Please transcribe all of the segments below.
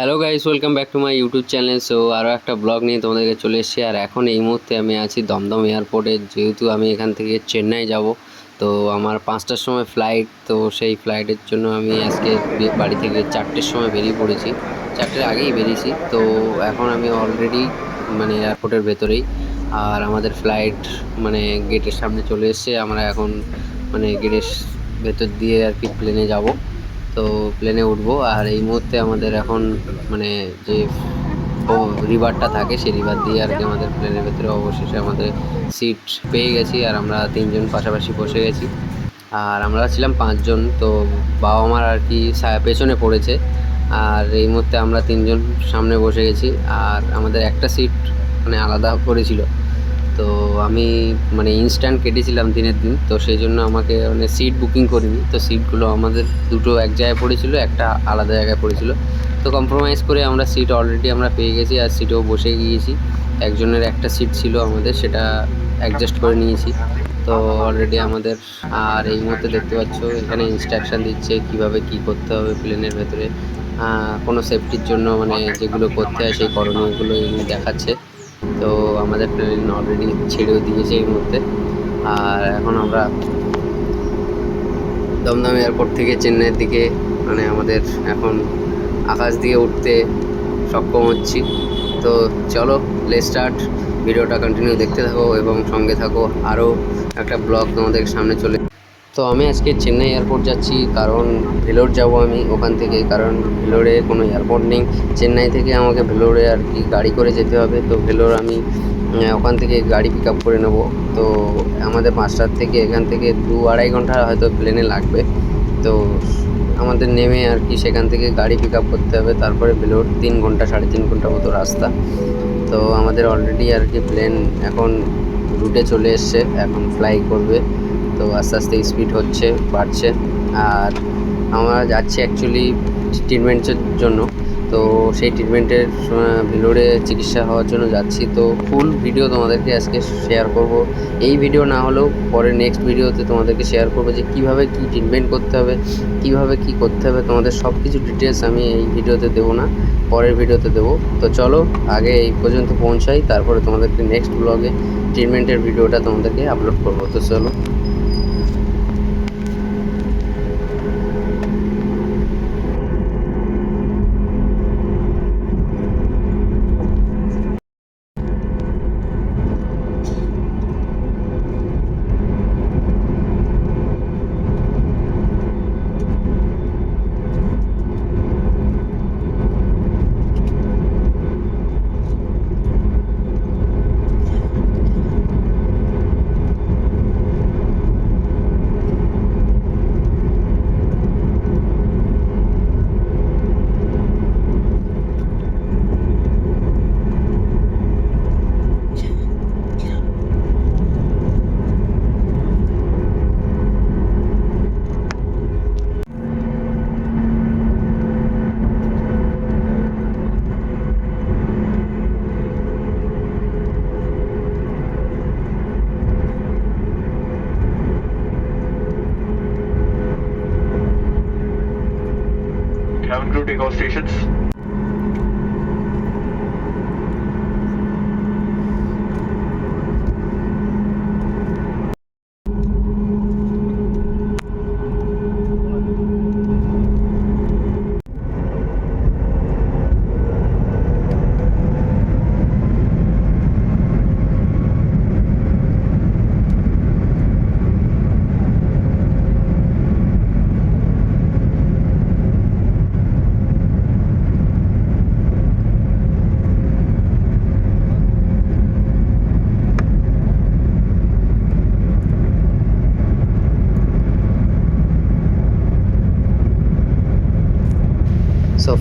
Hello guys welcome back to my YouTube channel so আরও একটা blog নিয়ে তোমাদেরকে চলে এসেছি। আর এখন এই মুহূর্তে আমি আছি দমদম এয়ারপোর্টে যেহেতু আমি এখান থেকে চেন্নাই যাব, তো আমার পাঁচটার সময় ফ্লাইট তো সেই ফ্লাইটের জন্য আমি আজকে বাড়ি থেকে চারটের সময় বেরিয়ে পড়েছি। চারটের আগেই বেরিয়েছি। তো এখন আমি অলরেডি মানে এয়ারপোর্টের ভেতরেই। আর আমাদের ফ্লাইট মানে গেটের সামনে চলে এসেছে। আমরা এখন মানে গেটের ভেতর দিয়ে আর কি প্লেনে যাব। তো প্লেনে উঠবো। আর এই মুহূর্তে আমাদের এখন মানে যে রিভারটা থাকে, সেই রিভার দিয়ে আর কি আমাদের প্লেনের ভেতরে অবশেষে আমাদের সিট পেয়ে গেছি। আর আমরা তিনজন পাশাপাশি বসে গেছি। আর আমরা ছিলাম পাঁচজন, তো বাবা মার আর কি পেছনে পড়েছে। আর এই মুহূর্তে আমরা তিনজন সামনে বসে গেছি। আর আমাদের একটা সিট মানে আলাদা করেছিল। তো আমি মানে ইনস্ট্যান্ট কেটেছিলাম দিনের দিন। তো সেই জন্য আমাকে মানে সিট বুকিং করিনি। তো সিটগুলো আমাদের দুটো এক জায়গায় পড়েছিল, একটা আলাদা জায়গায় পড়েছিল। তো কম্প্রোমাইজ করে আমরা সিট অলরেডি আমরা পেয়ে গেছি আর সিটেও বসে গিয়েছি। একজনের একটা সিট ছিল আমাদের, সেটা অ্যাডজাস্ট করে নিয়েছি। তো অলরেডি আমাদের আর এই মুহূর্তে দেখতে পাচ্ছ, এখানে ইনস্ট্রাকশান দিচ্ছে কীভাবে কি করতে হবে প্লেনের ভেতরে। কোনো সেফটির জন্য মানে যেগুলো করতে হয় সেই করণীয়গুলো দেখাচ্ছে। তো আমাদের প্লেন অলরেডি ছেড়েও দিয়েছে এই মুহূর্তে। আর এখন আমরা দমদম এয়ারপোর্ট থেকে চেন্নাইয়ের দিকে মানে আমাদের এখন আকাশ দিয়ে উঠতে সক্ষম হচ্ছি। তো চলো লে স্টার্ট ভিডিওটা কন্টিনিউ দেখতে থাকো এবং সঙ্গে থাকো। আরও একটা ব্লগ তোমাদের সামনে চলে তো আমি আজকে চেন্নাই এয়ারপোর্ট যাচ্ছি, কারণ ভেলোর যাব আমি ওখান থেকে কারণ ভেলোরে কোনো এয়ারপোর্ট নেই। চেন্নাই থেকে আমাকে ভেলোরে আর কি গাড়ি করে যেতে হবে, তো ভেলোর আমি ওখান থেকে গাড়ি পিক আপ করে নেব। তো আমাদের পাঁচটার থেকে এখান থেকে দু আড়াই ঘণ্টা হয়তো প্লেনে লাগবে। তো আমাদের নেমে আর কি সেখান থেকে গাড়ি পিক আপ করতে হবে, তারপরে ভেলোর তিন ঘণ্টা, সাড়ে তিন ঘণ্টা মতো রাস্তা। তো আমাদের অলরেডি আর কি প্লেন এখন রুটে চলে এসছে, এখন ফ্লাই করবে। তো আস্তে আস্তে স্পিড হচ্ছে, বাড়ছে। আর আমরা যাচ্ছি অ্যাকচুয়ালি ট্রিটমেন্টের জন্য। তো সেই ট্রিটমেন্টের ভেলোরে চিকিৎসা হওয়ার জন্য যাচ্ছি। তো ফুল ভিডিও তোমাদেরকে আজকে শেয়ার করব। এই ভিডিও না হলেও পরে নেক্সট ভিডিওতে তোমাদেরকে শেয়ার করব যে কীভাবে কী ট্রিটমেন্ট করতে হবে, কীভাবে কী করতে হবে। তোমাদের সব কিছু ডিটেলস আমি এই ভিডিওতে দেবো না, পরের ভিডিওতে দেবো। তো চলো, আগে এই পর্যন্ত পৌঁছাই, তারপরে তোমাদেরকে নেক্সট ব্লগে ট্রিটমেন্টের ভিডিওটা তোমাদেরকে আপলোড করব। তো চলো।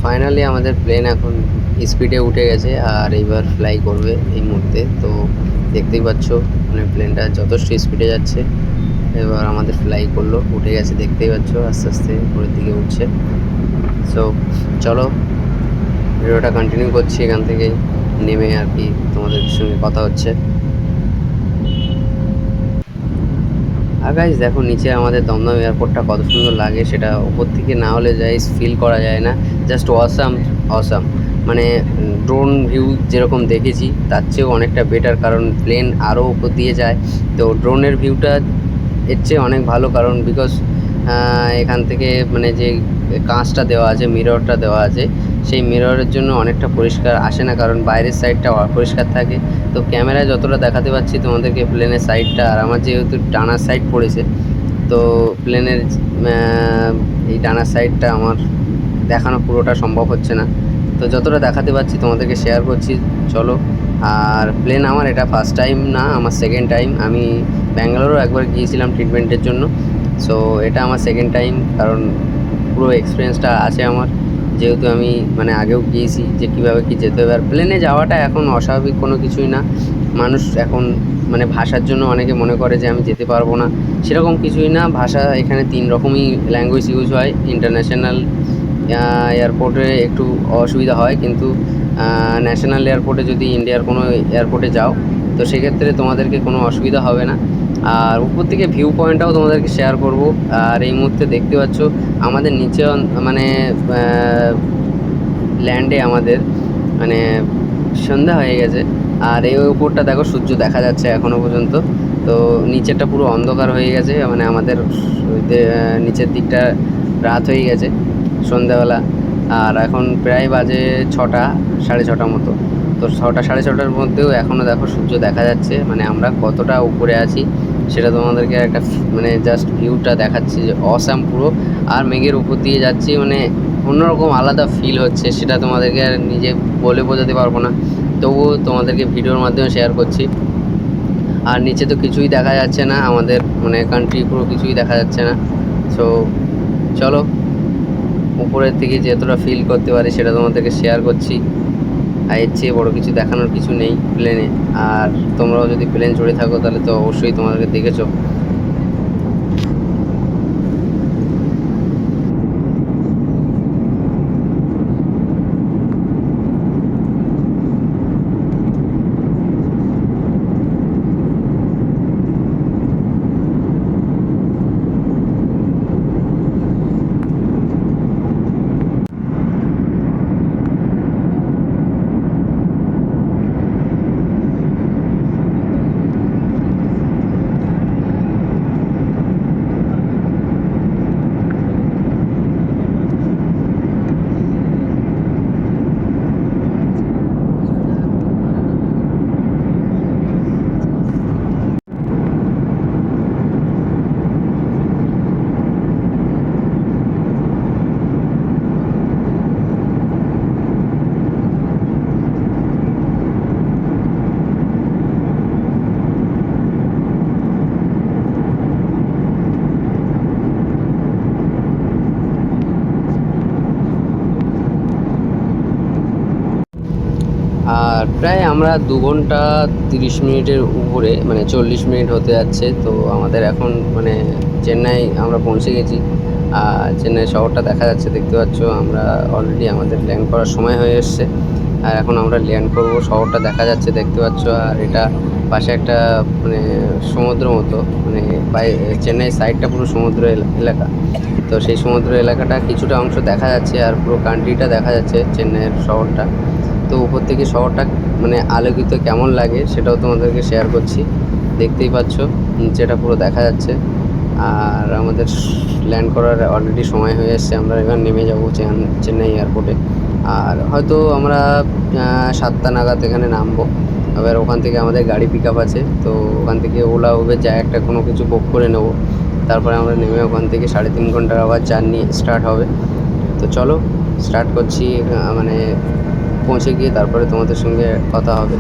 ফাইনালি আমাদের প্লেন এখন স্পিডে উঠে গেছে আর এইবার ফ্লাই করবে এই মুহূর্তে। তো দেখতেই পাচ্ছ মানে প্লেনটা যথেষ্ট স্পিডে যাচ্ছে। এবার আমাদের ফ্লাই করল, উঠে গেছে দেখতেই পাচ্ছ, আস্তে আস্তে উপরের দিকে উঠছে। সো চলো, ভিডিওটা কন্টিনিউ করছি, এখান থেকে নেমে আর কি তোমাদের সঙ্গে কথা হচ্ছে। আর গাইজ দেখো, নিচে আমাদের দমদম এয়ারপোর্টটা কত সুন্দর লাগে, সেটা উপর থেকে না হলে যাই ফিল করা যায় না। জাস্ট অসাম অসাম মানে ড্রোন ভিউ যেরকম দেখেছি, তার চেয়েও অনেকটা বেটার কারণ প্লেন আরও উপর দিয়ে যায়। তো ড্রোনের ভিউটা এর চেয়ে অনেক ভালো কারণ বিকজ এখান থেকে মানে যে কাঁচটা দেওয়া আছে মিররটা দেওয়া আছে, সেই মিররের জন্য অনেকটা পরিষ্কার আসে না কারণ বাইরের সাইডটা পরিষ্কার থাকে। তো ক্যামেরায় যতটা দেখাতে পাচ্ছি তোমাদেরকে প্লেনের সাইডটা আর আমার যেহেতু ডানার সাইড পড়েছে, তো প্লেনের এই ডানার সাইডটা আমার দেখানো পুরোটা সম্ভব হচ্ছে না। তো যতটা দেখাতে পাচ্ছি তোমাদেরকে শেয়ার করছি, চলো। আর প্লেন আমার, এটা ফার্স্ট টাইম না, আমার সেকেন্ড টাইম আমি ব্যাঙ্গালোরও একবার গিয়েছিলাম ট্রিটমেন্টের জন্য। সো এটা আমার সেকেন্ড টাইম কারণ পুরো এক্সপিরিয়েন্সটা আছে আমার। যেহেতু আমি মানে আগেও গিয়েছি যে কীভাবে কী যেতে হবে। আর প্লেনে যাওয়াটা এখন অস্বাভাবিক কোনো কিছুই না। মানুষ এখন মানে ভাষার জন্য অনেকে মনে করে যে আমি যেতে পারব না। সেরকম কিছুই না। ভাষা এখানে তিন রকমই ল্যাঙ্গুয়েজ ইউজ হয়। ইন্টারন্যাশনাল এয়ারপোর্টে একটু অসুবিধা হয়, কিন্তু ন্যাশনাল এয়ারপোর্টে যদি ইন্ডিয়ার কোনো এয়ারপোর্টে যাও, তো সেক্ষেত্রে তোমাদেরকে কোনো অসুবিধা হবে না। আর উপর থেকে ভিউ পয়েন্টটাও তোমাদেরকে শেয়ার করব। আর এই মুহূর্তে দেখতে পাচ্ছ, আমাদের নিচে মানে ল্যান্ডে আমাদের মানে সন্ধ্যা হয়ে গেছে। আর এই উপরটা দেখো, সূর্য দেখা যাচ্ছে এখনও পর্যন্ত। তো নিচেরটা পুরো অন্ধকার হয়ে গেছে মানে আমাদের নিচের দিকটা রাত হয়ে গেছে। সন্ধ্যাবেলা। আর এখন প্রায় বাজে ছটা, সাড়ে ছটা মতো। তো ছটা, সাড়ে ছটার মধ্যেও এখনও দেখো সূর্য দেখা যাচ্ছে। মানে আমরা কতটা উপরে আছি, সেটা তোমাদেরকে একটা মানে জাস্ট ভিউটা দেখাচ্ছি যে অসাম পুরো। আর মেঘের উপর দিয়ে যাচ্ছি মানে অন্যরকম আলাদা ফিল হচ্ছে, সেটা তোমাদেরকে আর নিজে বলে বোঝাতে পারব না। তবুও তোমাদেরকে ভিডিওর মাধ্যমে শেয়ার করছি। আর নিচে তো কিছুই দেখা যাচ্ছে না, আমাদের মানে কান্ট্রি পুরো কিছুই দেখা যাচ্ছে না। সো চলো। উপরের থেকে যতটা ফিল করতে পারি সেটা তোমাদেরকে শেয়ার করছি। আর এর চেয়ে বড়ো কিছু দেখানোর কিছু নেই প্লেনে আর তোমরাও যদি প্লেন চড়ে থাকো তাহলে তো অবশ্যই তোমাদেরকে দেখেছ আর প্রায় আমরা দু ঘণ্টা তিরিশ মিনিটের উপরে মানে চল্লিশ মিনিট হতে যাচ্ছে, তো আমাদের এখন মানে চেন্নাই আমরা পৌঁছে গেছি। আর চেন্নাই শহরটা দেখা যাচ্ছে, দেখতে পাচ্ছ, আমরা অলরেডি আমাদের ল্যান্ড করার সময় হয়ে এসছে। আর এখন আমরা ল্যান্ড করব, শহরটা দেখা যাচ্ছে, দেখতে পাচ্ছ, আর এটা পাশে একটা মানে সমুদ্র মতো মানে চেন্নাই সাইডটা পুরো সমুদ্র এলা- এলাকা। তো সেই সমুদ্র এলাকাটা কিছুটা অংশ দেখা যাচ্ছে, আর পুরো কান্ট্রিটা দেখা যাচ্ছে, চেন্নাইয়ের শহরটা। তো উপর থেকে শহরটা মানে আলোকিত কেমন লাগে সেটাও তোমাদেরকে শেয়ার করছি। দেখতেই পাচ্ছ, নিচেটা পুরো দেখা যাচ্ছে। আর আমাদের ল্যান্ড করার অলরেডি সময় হয়ে এসছে, আমরা এবার নেমে যাব চেন্নাই এয়ারপোর্টে আর হয়তো আমরা সাতটা নাগাদ এখানে নামবো। এবার ওখান থেকে আমাদের গাড়ি পিক আপ আছে, তো ওখান থেকে ওলা উবের যা একটা কোনো কিছু বুক করে নেব। তারপরে আমরা নেমে ওখান থেকে সাড়ে তিন ঘণ্টার আবার জার্নি স্টার্ট হবে। তো চলো স্টার্ট করছি মানে পৌঁছে গিয়ে তারপরে তোমাদের সঙ্গে কথা হবে।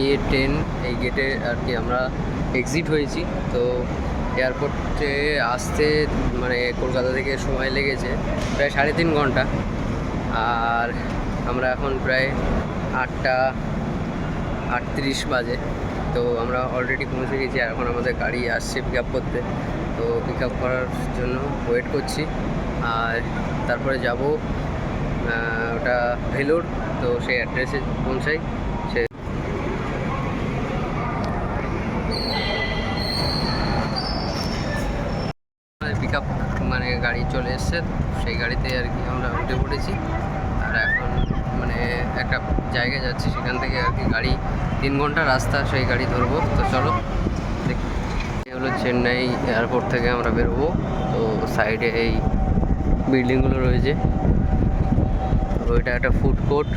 এ টেন এই গেটে আর কি আমরা এক্সিট হয়েছি। তো এয়ারপোর্টে আসতে মানে কলকাতা থেকে সময় লেগেছে প্রায় সাড়ে তিন ঘণ্টা। আর আমরা এখন প্রায় আটটা আটত্রিশ বাজে। তো আমরা অলরেডি পৌঁছে গেছি এখন আমাদের গাড়ি আসছে পিক আপ করতে। তো পিক আপ করার জন্য ওয়েট করছি। আর তারপরে যাব ওটা ভেলোর। তো সেই অ্যাড্রেসে পৌঁছাই সে পিক আপ মানে গাড়ি চলে এসছে সেই গাড়িতে আর কি আমরা উঠে পড়েছি। আর এখন মানে একটা জায়গায় যাচ্ছি, সেখান থেকে আর কি গাড়ি, তিন ঘণ্টা রাস্তা সেই গাড়ি ধরবো। তো চলো হলো চেন্নাই এয়ারপোর্ট থেকে আমরা বেরোবো। তো সাইডে এই বিল্ডিংগুলো রয়েছে। ওইটা একটা ফুড কোর্ট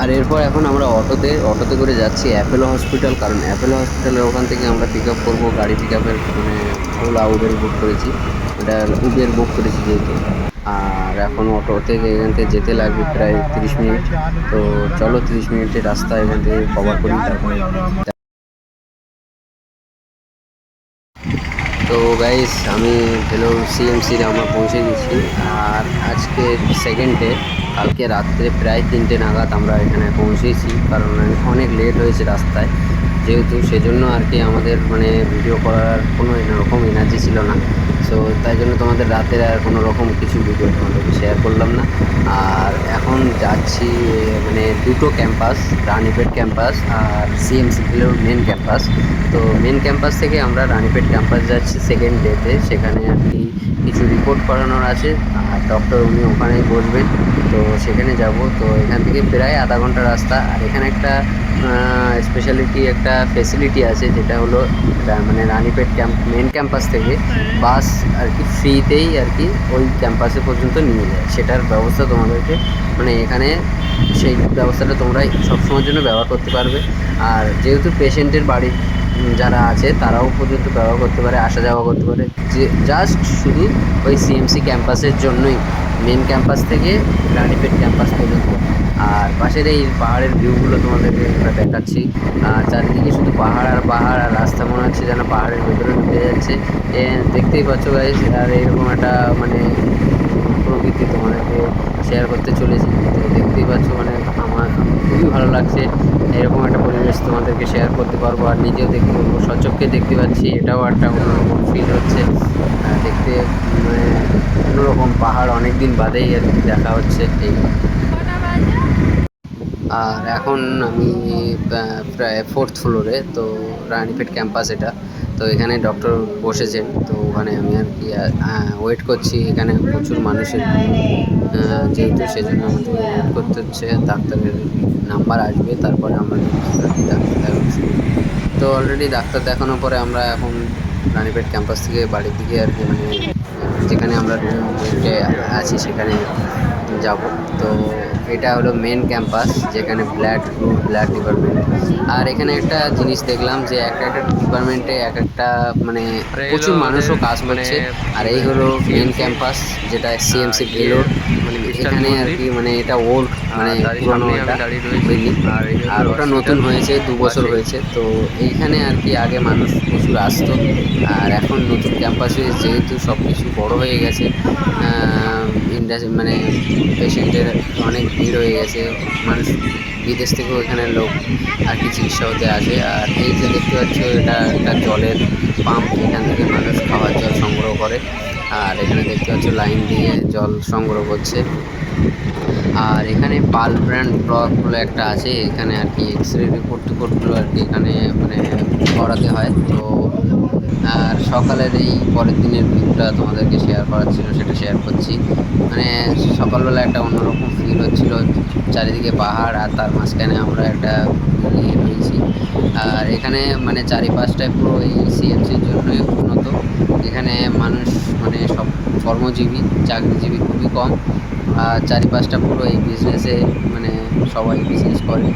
আর এরপর এখন আমরা অটোতে অটোতে করে যাচ্ছি অ্যাপেলো হসপিটাল কারণ অ্যাপেলো হসপিটালের ওখান থেকে আমরা পিক আপ করব, গাড়ি পিক আপের মানে ওলা উবের বুক করেছি। এটা উবের বুক করেছি যেহেতু। আর এখন অটো থেকে এখান থেকে যেতে লাগবে প্রায় তিরিশ মিনিট। তো চলো তিরিশ মিনিটের রাস্তা এখান থেকে কভার করি, তারপরে গাইস আমি ভেলোর সিএমসিতে আমরা পৌঁছে গেছি। আর আজকে সেকেন্ড ডে কালকে রাত্রে প্রায় তিনটে নাগাদ আমরা এখানে পৌঁছেছি, কারণ অনেক লেট হয়েছে রাস্তায়। যেহেতু সেজন্য আর কি আমাদের মানে ভিডিও করার কোনো রকম এনার্জি ছিল না। সো তাই জন্য তোমাদের রাতের আর কোনো রকম কিছু ভিডিও তোমাদেরকে শেয়ার করলাম না। আর এখন যাচ্ছি মানে দুটো ক্যাম্পাস রানীপেট ক্যাম্পাস আর সিএমসি ভেলোর মেন ক্যাম্পাস তো মেন ক্যাম্পাস থেকে আমরা রানীপেট ক্যাম্পাস যাচ্ছি সেকেন্ড ডেতে সেখানে আর কি কিছু রিপোর্ট করানোর আছে, আর ডক্টর উনি ওখানেই বসবেন। তো সেখানে যাব। তো এখান থেকে প্রায় আধা ঘণ্টা রাস্তা। আর এখানে একটা স্পেশালিটি একটা ফেসিলিটি আছে, যেটা হলো মানে রানীপেট ক্যাম্প মেন ক্যাম্পাস থেকে বাস আর কি ফ্রিতেই আর কি ওই ক্যাম্পাসে পর্যন্ত নিয়ে যায়। সেটার ব্যবস্থা তোমাদেরকে মানে এখানে সেই ব্যবস্থাটা তোমরা সবসময়ের জন্য ব্যবহার করতে পারবে। আর যেহেতু পেশেন্টের বাড়ি যারা আছে, তারাও পর্যন্ত ব্যবহার করতে পারে, আসা যাওয়া করতে পারে। যে জাস্ট শুধু ওই সিএমসি ক্যাম্পাসের জন্যই মেন ক্যাম্পাস থেকে রানীপেট ক্যাম্পাস পর্যন্ত। আর পাশের এই পাহাড়ের ভিউগুলো তোমাদেরকে আমরা দেখাচ্ছি। আর চারিদিকে শুধু পাহাড় আর পাহাড়, আর রাস্তা মনে হচ্ছে যেন পাহাড়ের ভেতরে ঢুকে যাচ্ছে। দেখতেই পাচ্ছ গাইস আর এইরকম একটা মানে প্রকৃতি তোমাদেরকে শেয়ার করতে চলেছি। দেখতেই পাচ্ছ মানে আমার খুবই ভালো লাগছে। এরকম একটা পরিবেশ তোমাদেরকে শেয়ার করতে পারব। আর নিজেও দেখতে পারব সচক্ষে দেখতে পাচ্ছি। এটাও একটা অন্যরকম ফিল হচ্ছে। দেখতে মানে অন্যরকম পাহাড় অনেক দিন বাদেই আর দেখা হচ্ছে এই আর এখন আমি প্রায় ফোর্থ ফ্লোরে তো রানীপেট ক্যাম্পাস এটা। তো এখানে ডক্টর বসেছেন, তো ওখানে আমি আর কি ওয়েট করছি। এখানে প্রচুর মানুষের যেহেতু সেজন্য আমাদের ওয়েট করতে হচ্ছে, ডাক্তারের নাম্বার আসবে, তারপরে আমরা ডাক্তার তো অলরেডি ডাক্তার দেখানোর পরে আমরা এখন রানীপেট ক্যাম্পাস থেকে বাড়ির দিকে আর কি মানে যেখানে আমরা আছি, সেখানে যাব। তো এটা হলো মেন ক্যাম্পাস যেখানে ব্লাড গ্রুপ ব্লাড ডিপার্টমেন্ট আর এখানে একটা জিনিস দেখলাম যে এক একটা ডিপার্টমেন্টে এক একটা মানে প্রচুর মানুষও কাজ মানে করছে আর এই হলো মেন ক্যাম্পাস যেটা সিএমসি ভেলোর মানে এখানে আর কি মানে এটা ওল্ড মানে পুরনো এটা আর আর ওটা নতুন হয়েছে দু বছর হয়েছে। তো এইখানে আর কি আগে মানুষ প্রচুর আসতো। আর এখন নতুন ক্যাম্পাসে যেহেতু সব কিছু বড় হয়ে গেছে ইন্ডাস্ট্রি মানে পেশেন্টের অনেক ভিড় হয়ে গেছে। মানুষ বিদেশ থেকেও এখানে লোক আর কি চিকিৎসা হতে আসে। আর এই যে দেখতে পাচ্ছ, এটা একটা জলের পাম্প। এখান থেকে মানুষ খাওয়ার জল সংগ্রহ করে। আর এখানে দেখতে পাচ্ছ, লাইন দিয়ে জল সংগ্রহ করছে। আর এখানে পাল ব্র্যান্ড ব্লক বলে একটা আছে, এখানে আর কি এক্স রে রিপোর্ট টিপোর্টগুলো আর কি এখানে মানে করাতে হয়। তো, আর সকালের এই পরের দিনের ভিউটা তোমাদেরকে শেয়ার করার ছিল, সেটা শেয়ার করছি। মানে সকালবেলা একটা অন্যরকম ফিল হচ্ছিল, চারিদিকে পাহাড় আর তার মাঝখানে আমরা একটা ইয়ে পেয়েছি আর এখানে মানে চারিপাশটায় পুরো এই সিএমসির জন্যই উন্নত। এখানে মানুষ মানে সব কর্মজীবী, চাকরিজীবী খুবই কম। আর চারিপাশটা পুরো এই বিজনেসে মানে সবাই বিজনেস করে।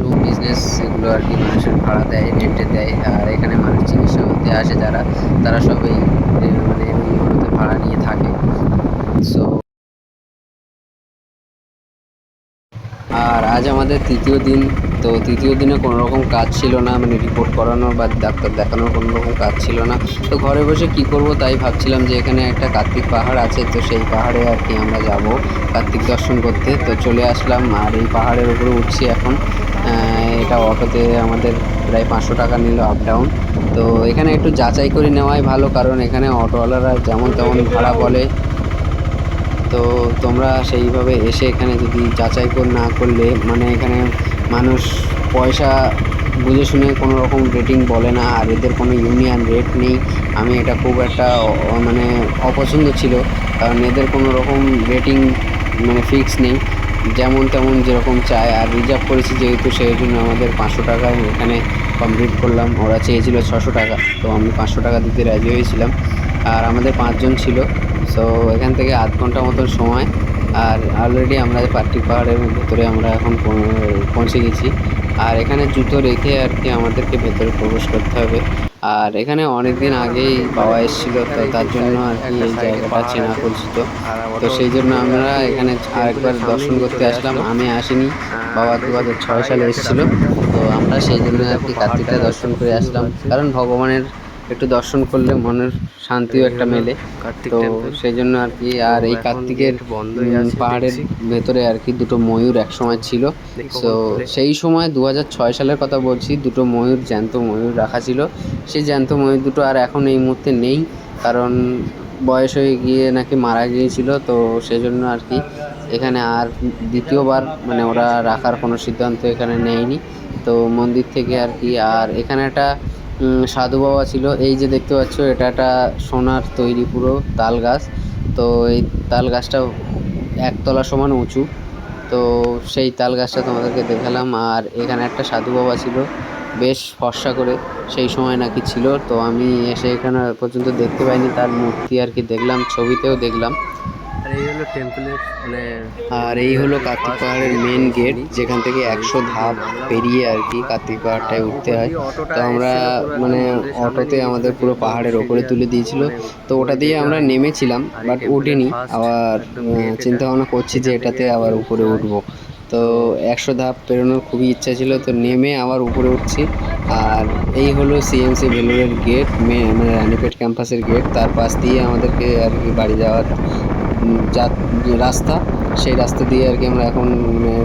রুম বিজনেস এগুলো আর কি মানুষের ভাড়া দেয় রেন্টে দেয়। আর এখানে মানুষ চিকিৎসা হতে আসে যারা, তারা সবাই মানে রুমগুলোতে ভাড়া নিয়ে থাকে। সো আর আজ আমাদের তৃতীয় দিন, তো তৃতীয় দিনে কোনো রকম কাজ ছিল না মানে রিপোর্ট করানোর বা ডাক্তার দেখানোর কোনো রকম কাজ ছিল না। তো ঘরে বসে কি করব তাই ভাবছিলাম যে এখানে একটা কার্তিক পাহাড় আছে, তো সেই পাহাড়ে আর কি আমরা যাব কার্তিক দর্শন করতে। তো চলে আসলাম, আর এই পাহাড়ের উপরে উঠছি এখন। এটা অটোতে আমাদের প্রায় পাঁচশো টাকা নিল আপ ডাউন তো এখানে একটু যাচাই করে নেওয়াই ভালো, কারণ এখানে অটোওয়ালারা যেমন তেমন ভাড়া বলে। তো তোমরা সেইভাবে এসে এখানে যদি যাচাই করে না করলে মানে এখানে মানুষ পয়সা বুঝে শুনে কোনো রকম রেটিং বলে না, আর এদের কোনো ইউনিয়ন রেট নেই। আমি এটা খুব একটা মানে অপছন্দ ছিল, কারণ এদের কোনো রকম রেটিং মানে ফিক্স নেই। যেমন তেমন যেরকম চায়, আর রিজার্ভ করেছি যেহেতু, সেই জন্য আমাদের পাঁচশো টাকায় এখানে কমপ্লিট করলাম। ওরা চেয়েছিল ছশো টাকা, তো আমি পাঁচশো টাকা দিতে রাজি হয়েছিলাম। আর আমাদের পাঁচজন ছিল। সো এখান থেকে আধ ঘণ্টা মতন সময়। আর অলরেডি আমরা পার্টি পাহাড়ের ভেতরে আমরা এখন পৌঁছে গেছি। আর এখানে জুতো রেখে আর কি আমাদেরকে ভেতরে প্রবেশ করতে হবে। আর এখানে অনেক দিন আগেই পাওয়া এসেছিল, তো তার জন্য আর কি এই জায়গাটা চেনা পরিচিত। তো সেই জন্য আমরা এখানে আরেকবার দর্শন করতে আসলাম। আমি আসিনি, বাবা দু হাজার ছয় সালে এসেছিল। তো আমরা সেই জন্য আর কি কার্তিকটা দর্শন করে আসলাম। কারণ ভগবানের একটু দর্শন করলে মনের শান্তিও একটা মেলে। তো সেই জন্য আর কি আর এই কার্তিকের পাহাড়ের ভেতরে আর কি দুটো ময়ূর এক সময় ছিল তো সেই সময় দু ছয় সালের কথা বলছি দুটো ময়ূর জ্যান্ত ময়ূর রাখা ছিল। সেই জ্যান্ত ময়ূর দুটো আর এখন এই মুহূর্তে নেই কারণ বয়স হয়ে গিয়ে নাকি মারা গিয়েছিল। তো সেই জন্য আর কি এখানে আর দ্বিতীয়বার মানে ওরা রাখার কোনো সিদ্ধান্ত এখানে নেয়নি। তো মন্দির থেকে আর কি আর এখানে একটা সাধু বাবা ছিল। এই যে দেখতে পাচ্ছ, এটা একটা সোনার তৈরি পুরো তাল গাছ। তো এই তাল গাছটা একতলা সমান উঁচু। তো সেই তাল গাছটা তোমাদেরকে দেখালাম। আর এখানে একটা সাধু বাবা ছিল। বেশ ফর্সা করে সেই সময় নাকি ছিল। তো আমি এসে এখানে পর্যন্ত দেখতে পাইনি। তার মূর্তি আর কি দেখলাম, ছবিতেও দেখলাম। আর এই হলো টেম্পলের মানে আর এই হলো কার্তিক পাহাড়ের মেন গেট যেখান থেকে একশো ধাপ পেরিয়ে আর কি কার্তিক পাহাড়টায় উঠতে হয়। তো আমরা মানে অটোতে আমাদের পুরো পাহাড়ের ওপরে তুলে দিয়েছিল। তো ওটা দিয়ে আমরা নেমেছিলাম বাট উঠিনি। আবার চিন্তা ভাবনা করছি যে এটাতে আবার উপরে উঠবো। তো একশো ধাপ পেরোনোর খুবই ইচ্ছা ছিল তো নেমে আবার উপরে উঠছি। আর এই হলো সিএমসি ভেলোরের গেট মানে রানীপেট ক্যাম্পাসের গেট তার পাশ দিয়ে আমাদেরকে আর কি বাড়ি যাওয়ার যা রাস্তা, সেই রাস্তা দিয়ে আর কি আমরা এখন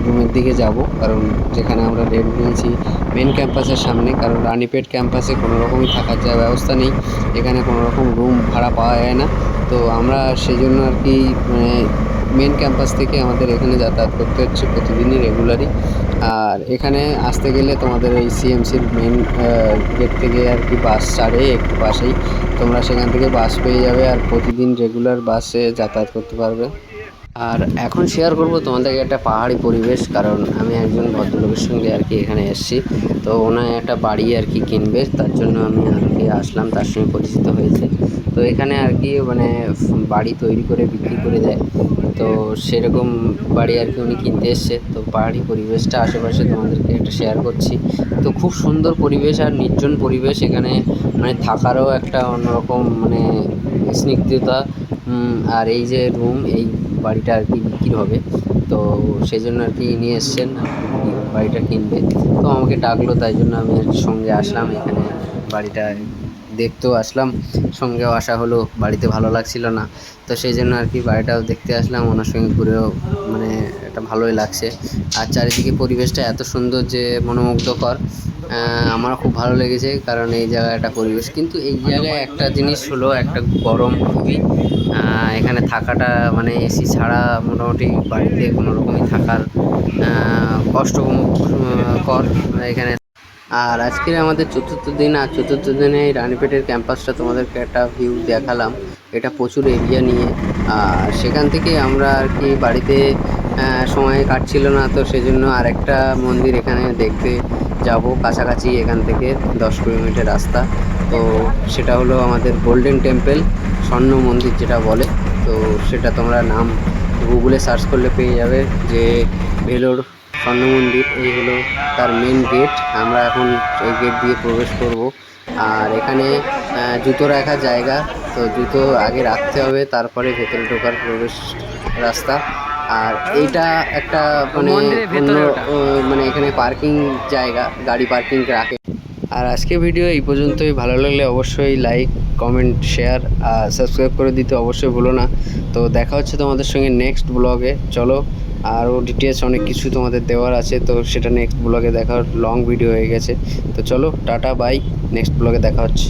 রুমের দিকে যাব। কারণ যেখানে আমরা রেন্ট নিয়েছি মেন ক্যাম্পাসের সামনে। কারণ রানীপেট ক্যাম্পাসে কোনো রকমই থাকার যা ব্যবস্থা নেই। এখানে কোনো রকম রুম ভাড়া পাওয়া যায় না। তো আমরা সেই জন্য আর কি, মেন ক্যাম্পাস থেকে আমাদের এখানে যাতায়াত করতে হচ্ছে প্রতিদিনই রেগুলারই আর এখানে আসতে গেলে তোমাদের এই সিএমসির মেন গেট থেকে আর কি বাস ছাড়ে, একটু পাশেই। তোমরা সেখান থেকে বাস পেয়ে যাবে আর প্রতিদিন রেগুলার বাসে যাতায়াত করতে পারবে। আর এখন শেয়ার করব তোমাদেরকে একটা পাহাড়ি পরিবেশ, কারণ আমি একজন ভদ্রলোকের সঙ্গে আর কি এখানে এসেছি। তো ওনার একটা বাড়ি আর কি কিনবে, তার জন্য আমি আর কি আসলাম, তার সঙ্গে পরিচিত হয়েছে। তো এখানে আর কি মানে বাড়ি তৈরি করে বিক্রি করে দেয়। তো সেরকম বাড়ি আর কি উনি কিনতে এসছে। তো পাহাড়ি পরিবেশটা আশেপাশে তোমাদেরকে একটা শেয়ার করছি। তো খুব সুন্দর পরিবেশ আর নির্জন পরিবেশ এখানে। মানে থাকারও একটা অন্যরকম মানে স্নিগ্ধতা। আর এই যে রুম এই বাড়িটা আর কি বিক্রি হবে। তো সেই জন্য আর কি নিয়ে এসছেন বাড়িটা কিনবে। তো আমাকে ডাকলো, তাই জন্য আমি আর সঙ্গে আসলাম এখানে। বাড়িটা দেখতেও আসলাম, সঙ্গেও আসা হলো, বাড়িতে ভালো লাগছিল না। তো সেই জন্য আর কি বাড়িটাও দেখতে আসলাম, ওনার সঙ্গে ঘুরেও মানে এটা ভালোই লাগছে। আর চারিদিকে পরিবেশটা এত সুন্দর যে মনোমুগ্ধকর আমার খুব ভালো লেগেছে, কারণ এই জায়গায় একটা পরিবেশ। কিন্তু এই জায়গায় একটা জিনিস হলো, একটা গরম। খুবই এখানে থাকাটা মানে এসি ছাড়া মোটামুটি বাড়িতে কোনো রকমই থাকার কষ্ট কর এখানে। আর আজকের আমাদের চতুর্থ দিন, আর চতুর্থ দিনে এই রানীপেটের ক্যাম্পাসটা তোমাদেরকে একটা ভিউ দেখালাম। এটা প্রচুর এরিয়া নিয়ে। আর সেখান থেকে আমরা আর কি বাড়িতে সময় কাটছিল না, তো সেজন্য আরেকটা মন্দির এখানে দেখতে যাব। কাছাকাছি এখান থেকে দশ কিলোমিটার রাস্তা। তো সেটা হলো আমাদের গোল্ডেন টেম্পল স্বর্ণ মন্দির যেটা বলে। তো সেটা তোমরা নাম গুগলে সার্চ করলে পেয়ে যাবে যে ভেলোর স্বর্ণ মন্দির এই হলো তার মেন গেট আমরা এখন এই গেট দিয়ে প্রবেশ করব। আর এখানে জুতো রাখার জায়গা। তো জুতো আগে রাখতে হবে তারপরে ভেতরে ঢোকার প্রবেশ রাস্তা। আর এইটা একটা মানে অন্য, মানে এখানে পার্কিং জায়গা গাড়ি পার্কিং রাখে। আর আজকে ভিডিও এই পর্যন্তই। ভালো লাগলে অবশ্যই লাইক কমেন্ট শেয়ার আর সাবস্ক্রাইব করে দিতে অবশ্যই ভুলো না। তো দেখা হচ্ছে তোমাদের সঙ্গে নেক্সট ব্লগে চলো, আরও ডিটেলস অনেক কিছু তোমাদের দেওয়ার আছে, তো সেটা নেক্সট ব্লগে দেখা লং ভিডিও হয়ে গেছে। তো চলো, টাটা বাই নেক্সট ব্লগে দেখা হচ্ছে।